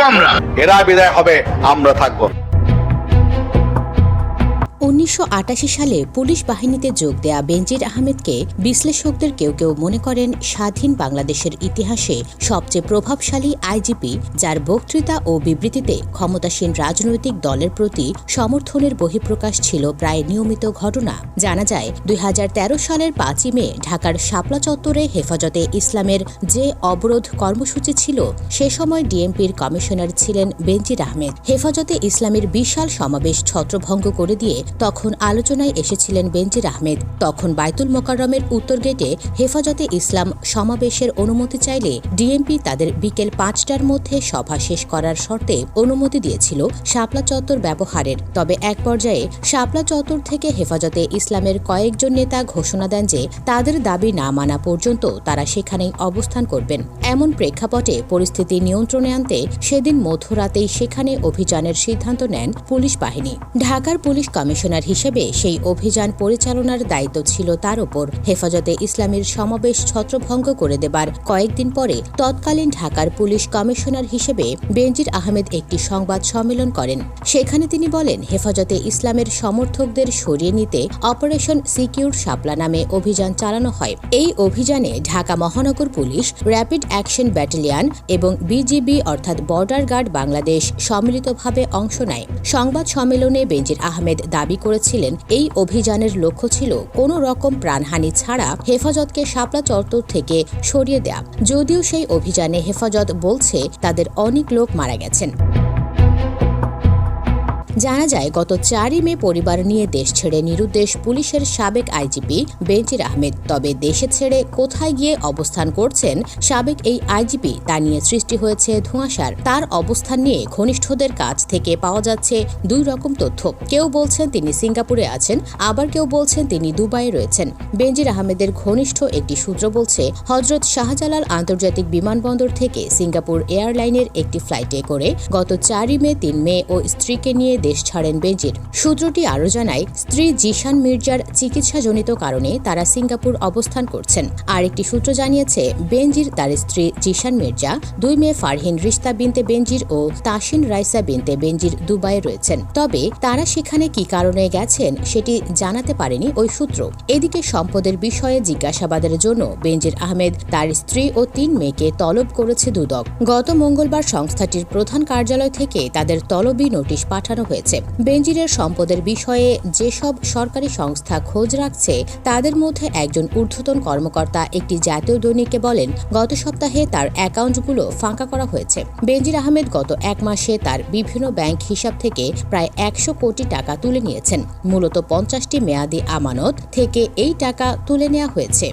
আমরা। এরা বিদায় হবে আমরা থাকব। উনিশশো আটাশি সালে পুলিশ বাহিনীতে যোগ দেয়া বেনজির আহমেদকে বিশ্লেষকদের কেউ কেউ মনে করেন স্বাধীন বাংলাদেশের ইতিহাসে সবচেয়ে প্রভাবশালী আইজিপি, যার বক্তৃতা ও বিবৃতিতে ক্ষমতাসীন রাজনৈতিক দলের প্রতি সমর্থনের বহিঃপ্রকাশ ছিল প্রায় নিয়মিত ঘটনা। জানা যায়, দুই হাজার তেরো সালের পাঁচই মে ঢাকার শাপলা চত্বরে হেফাজতে ইসলামের যে অবরোধ কর্মসূচি ছিল, সে সময় ডিএমপির কমিশনার ছিলেন বেনজির আহমেদ। হেফাজতে ইসলামের বিশাল সমাবেশ ছত্রভঙ্গ করে দিয়ে তখন আলোচনায় এসেছিলেন বেনজির আহমেদ। তখন বাইতুল মোকাররমের উত্তর গেটে হেফাজতে ইসলাম সমাবেশের অনুমতি চাইলে ডিএমপি তাদের বিকেল পাঁচটার মধ্যে সভা শেষ করার শর্তে অনুমতি দিয়েছিল শাপলা চত্বর ব্যবহারের। তবে এক পর্যায়ে শাপলা চত্বর থেকে হেফাজতে ইসলামের কয়েকজন নেতা ঘোষণা দেন যে তাদের দাবি না মানা পর্যন্ত তারা সেখানেই অবস্থান করবেন। এমন প্রেক্ষাপটে পরিস্থিতি নিয়ন্ত্রণে আনতে সেদিন মধ্যরাতেই সেখানে অভিযানের সিদ্ধান্ত নেন পুলিশ বাহিনী। ঢাকার পুলিশ কমিশনার হিসেবে সেই অভিযান পরিচালনার দায়িত্ব ছিল তার ওপর। হেফাজতে ইসলামের সমাবেশ ছত্রভঙ্গ করে দেবার কয়েকদিন পরে তৎকালীন ঢাকার পুলিশ কমিশনার হিসেবে বেনজির আহমেদ একটি সংবাদ সম্মেলন করেন। সেখানে তিনি বলেন, হেফাজতে ইসলামের সমর্থকদের সরিয়ে নিতে অপারেশন সিকিউর শাপলা নামে অভিযান চালানো হয়। এই অভিযানে ঢাকা মহানগর পুলিশ, র্যাপিড অ্যাকশন ব্যাটালিয়ন এবং বিজিবি অর্থাৎ বর্ডার গার্ড বাংলাদেশ সম্মিলিতভাবে অংশ নেয়। সংবাদ সম্মেলনে বেনজির আহমেদ দাবি করেছিলেন, এই অভিযানের লক্ষ্য ছিল কোনো রকম প্রাণহানি ছাড়া হেফাজতকে শাপলা চত্বর থেকে সরিয়ে দেয়া। যদিও সেই অভিযানে হেফাজত বলছে, তাদের অনেক লোক মারা গেছেন। জানা যায়, গত চারই মে পরিবার নিয়ে দেশ ছেড়ে নিরুদ্দেশ পুলিশের সাবেক আইজিপি বেনজির আহমেদ। তবে দেশে ছেড়ে কোথায় গিয়ে অবস্থান করছেন সাবেক এই আইজিপি তা নিয়ে সৃষ্টি হয়েছে ধোঁয়াশার। তার অবস্থান নিয়ে ঘনিষ্ঠদের কাছ থেকে পাওয়া যাচ্ছে দুই রকম তথ্য। কেউ বলছেন তিনি সিঙ্গাপুরে আছেন, আবার কেউ বলছেন তিনি দুবাইয়ে রয়েছেন। বেনজির আহমেদের ঘনিষ্ঠ একটি সূত্র বলছে, হজরত শাহজালাল আন্তর্জাতিক বিমানবন্দর থেকে সিঙ্গাপুর এয়ারলাইনের একটি ফ্লাইটে করে গত চারই মে, তিন মে ও স্ত্রীকে নিয়ে দেশ ছাড়েন বেনজির সূত্রটি আরও জানায়, স্ত্রী জিশান মির্জার চিকিৎসাজনিত কারণে তারা সিঙ্গাপুর অবস্থান করছেন। আরেকটি সূত্র জানিয়েছে, বেনজির তার স্ত্রী জিশান মির্জা, দুই মেয়ে ফারহিন রিস্তা বিনতে বেনজির ও তাসিন রাইসা বিনতে বেনজির দুবাইয়ে রয়েছেন। তবে তারা সেখানে কি কারণে গেছেন সেটি জানাতে পারেনি ওই সূত্র। এদিকে সম্পদের বিষয়ে জিজ্ঞাসাবাদের জন্য বেনজির আহমেদ তার স্ত্রী ও তিন মেয়েকে তলব করেছে দুদক। গত মঙ্গলবার সংস্থাটির প্রধান কার্যালয় থেকে তাদের তলবি নোটিশ পাঠানো হয়েছে। বেনজিরের সম্পদের বিষয়ে যেসব সরকারি সংস্থা খোঁজ রাখছে, তাদের মধ্যে একজন ঊর্ধ্বতন কর্মকর্তা একটি জাতীয় দৈনিককে বলেন, গত সপ্তাহে তার অ্যাকাউন্টগুলো ফাঁকা করা হয়েছে। বেনজির আহমেদ গত এক মাসে তার বিভিন্ন ব্যাংক হিসাব থেকে প্রায় একশো কোটি টাকা তুলে নিয়েছেন। মূলত পঞ্চাশটি মেয়াদি আমানত থেকে এই টাকা তুলে নেওয়া হয়েছে।